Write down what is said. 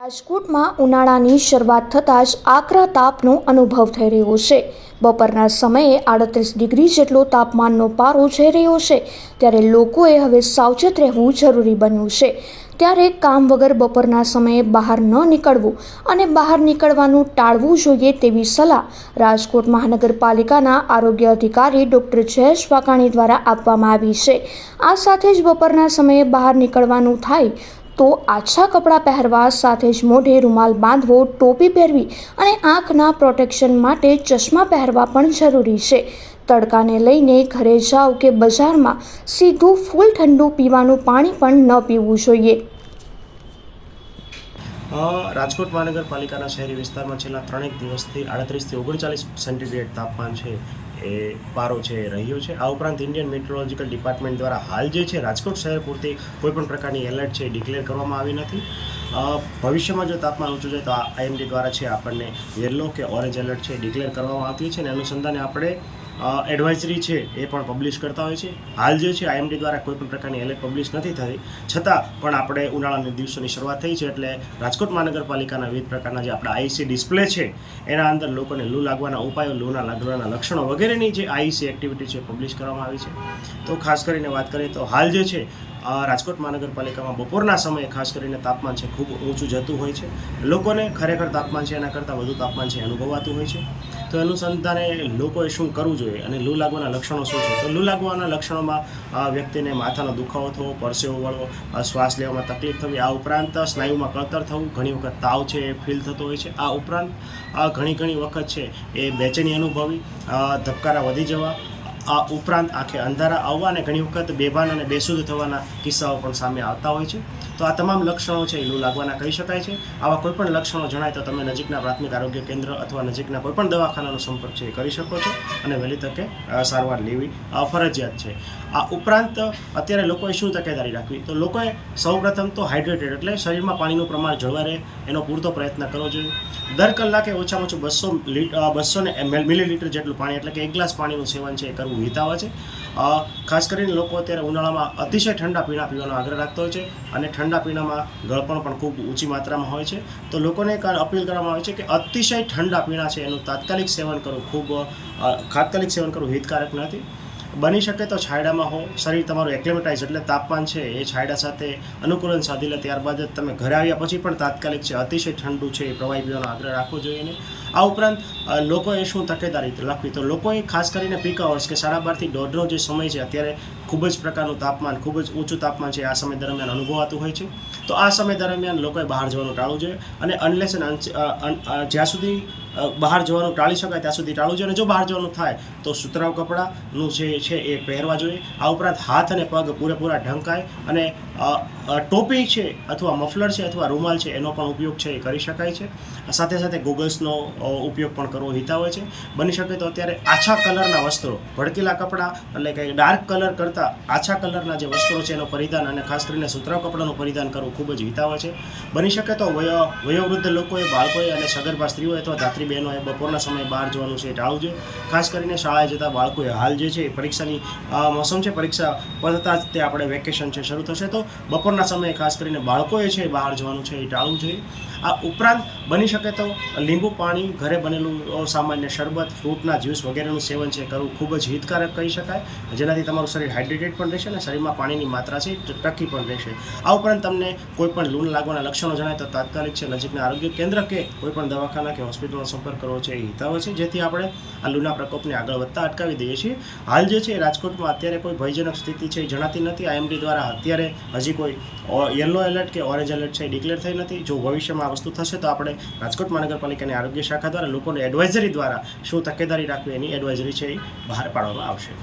રાજકોટમાં ઉનાળાની શરૂઆત થતાં જ આકરા તાપનો અનુભવ થઈ રહ્યો છે. બપોરના સમયે આડત્રીસ ડિગ્રી જેટલો તાપમાનનો પારો જઈ રહ્યો છે. ત્યારે લોકોએ હવે સાવચેત રહેવું જરૂરી બન્યું છે. ત્યારે કામ વગર બપોરના સમયે બહાર ન નીકળવું અને બહાર નીકળવાનું ટાળવું જોઈએ તેવી સલાહ રાજકોટ મહાનગરપાલિકાના આરોગ્ય અધિકારી ડોક્ટર જયેશ વાકાણી દ્વારા આપવામાં આવી છે. આ સાથે જ બપોરના સમયે બહાર નીકળવાનું થાય તો આછા કપડાં પહેરવા સાથે જ મોઢે રૂમાલ બાંધવો, ટોપી પહેરવી અને આંખના પ્રોટેક્શન માટે ચશ્મા પહેરવા પણ જરૂરી છે. તડકાને લઈને ઘરે જાઓ કે બજારમાં, સીધું ફૂલ ઠંડુ પીવાનું પાણી પણ ન પીવું જોઈએ. રાજકોટ મહાનગરપાલિકાના શહેરી વિસ્તારમાં છેલ્લા ત્રણેક દિવસથી આડત્રીસથી ઓગણચાલીસ સેન્ટીગ્રેડ તાપમાન છે. એ પારો છે, એ રહ્યો છે. આ ઉપરાંત ઇન્ડિયન મેટ્રોલોજીકલ ડિપાર્ટમેન્ટ દ્વારા હાલ જે છે, રાજકોટ શહેર પૂરતી કોઈપણ પ્રકારની એલર્ટ છે ડિક્લેર કરવામાં આવી નથી. ભવિષ્યમાં જો તાપમાન ઊંચું જાય તો આઈએમડી દ્વારા છે, આપણને યલો કે ઓરેન્જ એલર્ટ છે ડિક્લેર કરવામાં આવતી છે. અને અનુસંધાને આપણે એડવાઇઝરી છે એ પણ પબ્લિશ કરતા હોય છે. હાલ જે છે આઈએમડી દ્વારા કોઈ પણ પ્રકારની એલર્ટ પબ્લિશ નથી થઈ. છતાં પણ આપણે ઉનાળાના દિવસોની શરૂઆત થઈ છે એટલે રાજકોટ મહાનગરપાલિકાના વિવિધ પ્રકારના જે આપણા આઈસી ડિસ્પ્લે છે, એના અંદર લોકોને લૂ લાગવાના ઉપાયો, લૂના લાગવાના લક્ષણો વગેરેની જે આઈસી એક્ટિવિટી છે પબ્લિશ કરવામાં આવી છે. તો ખાસ કરીને વાત કરીએ તો હાલ જે છે રાજકોટ મહાનગરપાલિકામાં બપોરના સમયે ખાસ કરીને તાપમાન છે ખૂબ ઊંચું જતું હોય છે. લોકોને ખરેખર તાપમાન છે એના કરતાં વધુ તાપમાન છે અનુભવાતું હોય છે. તો અનુસંધાને લોકોએ શું કરવું જોઈએ અને લૂ લાગવાના લક્ષણો શું છે? તો લૂ લાગવાના લક્ષણોમાં વ્યક્તિને માથાનો દુખાવો થવો, પરસેવો વળવો શ્વાસ લેવામાં તકલીફ થવી, આ ઉપરાંત સ્નાયુમાં કળતર થવું, ઘણી વખત તાવ છે એ ફીલ થતો હોય છે. આ ઉપરાંત ઘણી ઘણી વખત છે એ બેચેની અનુભવી ધબકારા વધી જવા આ ઉપરાંત આંખે અંધારા આવવા અને ઘણી વખત બેભાન અને બેસુધ થવાના કિસ્સાઓ પણ સામે આવતા હોય છે. તો આ તમામ લક્ષણો છે એ લૂ લાગવાના કહી શકાય છે. આવા કોઈ પણ લક્ષણો જણાય તો તમે નજીકના પ્રાથમિક આરોગ્ય કેન્દ્ર અથવા નજીકના કોઈ પણ દવાખાનાનો સંપર્ક છે એ કરી શકો છો અને વહેલી તકે સારવાર લેવી ફરજિયાત છે. આ ઉપરાંત, અત્યારે લોકોએ શું તકેદારી રાખવી? તો લોકોએ સૌપ્રથમ તો હાઇડ્રેટેડ, એટલે શરીરમાં પાણીનું પ્રમાણ જળવાય રહે, એનો પૂરતો પ્રયત્ન કરવો જોઈએ. દર કલાકે ઓછામાં ઓછું બસો બસો ને મિલીલીટર જેટલું પાણી, એટલે કે એક ગ્લાસ પાણીનું સેવન છે એ કરવું હિતાવ છે. ખાસ કરીને લોકો અત્યારે ઉનાળામાં અતિશય ઠંડા પીણા પીવાનો આગ્રહ રાખતો હોય છે અને ઠંડા પીણામાં ગળપણ પણ ખૂબ ઊંચી માત્રામાં હોય છે. તો લોકોને એક અપીલ કરવામાં આવે છે કે અતિશય ઠંડા પીણા છે, એનું તાત્કાલિક સેવન કરવું ખૂબ તાત્કાલિક સેવન કરવું હિતકારક નથી. બની શકે તો છાયડામાં હો. શરીર તમારું એક્લેમેટાઇઝ એટલે તાપમાન છે એ છાયડા સાથે અનુકૂલન સાધી લે ત્યારબાદ જ તમે ઘરે આવ્યા પછી પણ તાત્કાલિક છે, અતિશય ઠંડુ છે એ પ્રવાહી પીવાનો આગ્રહ રાખવો જોઈએ નહીં આ ઉપરાંત લોકોએ શું તકેદારી રાખવી? તો લોકોએ ખાસ કરીને પીક અવર્સ કે સાડા બારથી દોઢનો જે સમય છે, અત્યારે ખૂબ જ પ્રકારનું તાપમાન, ખૂબ જ ઊંચું તાપમાન છે, આ સમય દરમિયાન અનુભવાતું હોય છે. તો આ સમય દરમિયાન લોકોએ બહાર જવાનું ટાળવું જોઈએ અને અનલેસ જ્યાં સુધી બહાર જવાનું ટાળી શકાય ત્યાં સુધી ટાળવું જોઈએ અને જો બહાર જવાનું થાય તો સુતરાઉ કપડાનું જે છે એ પહેરવા જોઈએ. આ ઉપરાંત હાથ અને પગ પૂરેપૂરા ઢંકાય અને ટોપી છે અથવા મફલર છે અથવા રૂમાલ છે, એનો પણ ઉપયોગ છે, એ કરી શકાય છે. સાથે સાથે ગોગલ્સનો ઉપયોગ પણ કરવો હિતાવ છે. બની શકે તો અત્યારે આછા કલરના વસ્ત્રો, ભડકેલા કપડાં, એટલે કે ડાર્ક કલર કરતાં આછા કલરના જે વસ્ત્રો છે એનું પરિધાન અને ખાસ કરીને સુતરા કપડાનું પરિધાન કરવું ખૂબ જ હિતાવ છે. બની શકે તો વયો, વયોવૃદ્ધ લોકોએ, બાળકોએ અને સગર્ભા સ્ત્રીઓ અથવા ધાત્રી બહેનોએ બપોરના સમયે બહાર જવાનું છે એ ટાળવું જોઈએ. ખાસ કરીને શાળાએ જતા બાળકોએ હાલ જે છે પરીક્ષાની મોસમ છે, પરીક્ષા પતતા જ તે આપણે વેકેશન છે, શરૂ થશે. તો બપોરના સમયે ખાસ કરીને બાળકોએ છે બહાર જવાનું છે એ ટાળવું જોઈએ. આ ઉપરાંત બની શકે તો લીંબુ પાણી, ઘરે બનેલું સામાન્ય શરબત, ફ્રૂટના જ્યુસ વગેરેનું સેવન છે કરવું ખૂબ જ હિતકારક કહી શકાય. જેનાથી તમારું શરીર હાઇડ્રેટેડ પણ રહેશે અને શરીરમાં પાણીની માત્રા છે ટકી પણ રહેશે. આ ઉપરાંત તમને કોઈ પણ લૂણ લાગવાના લક્ષણો જણાય તો તાત્કાલિક છે નજીકના આરોગ્ય કેન્દ્ર કે કોઈ પણ દવાખાના કે હોસ્પિટલનો સંપર્ક કરવો છે એ હિતાવ છે. જેથી આપણે આ લૂના પ્રકોપને આગળ વધતા અટકાવી દઈએ છીએ. હાલ જે છે રાજકોટમાં અત્યારે કોઈ ભયજનક સ્થિતિ છે એ જણાતી નથી. આઈએમડી દ્વારા અત્યારે હજી કોઈ યલો એલર્ટ કે ઓરેન્જ એલર્ટ છે એ ડિક્લેર થઈ નથી. જો ભવિષ્યમાં આ વસ્તુ થશે તો આપણે રાજકોટ મહાનગરપાલિકાની આરોગ્ય શાખા દ્વારા લોકોને એડવાઇઝરી દ્વારા શું તકેદારી રાખવી એની એડવાઇઝરી છે એ બહાર પાડવામાં આવશે.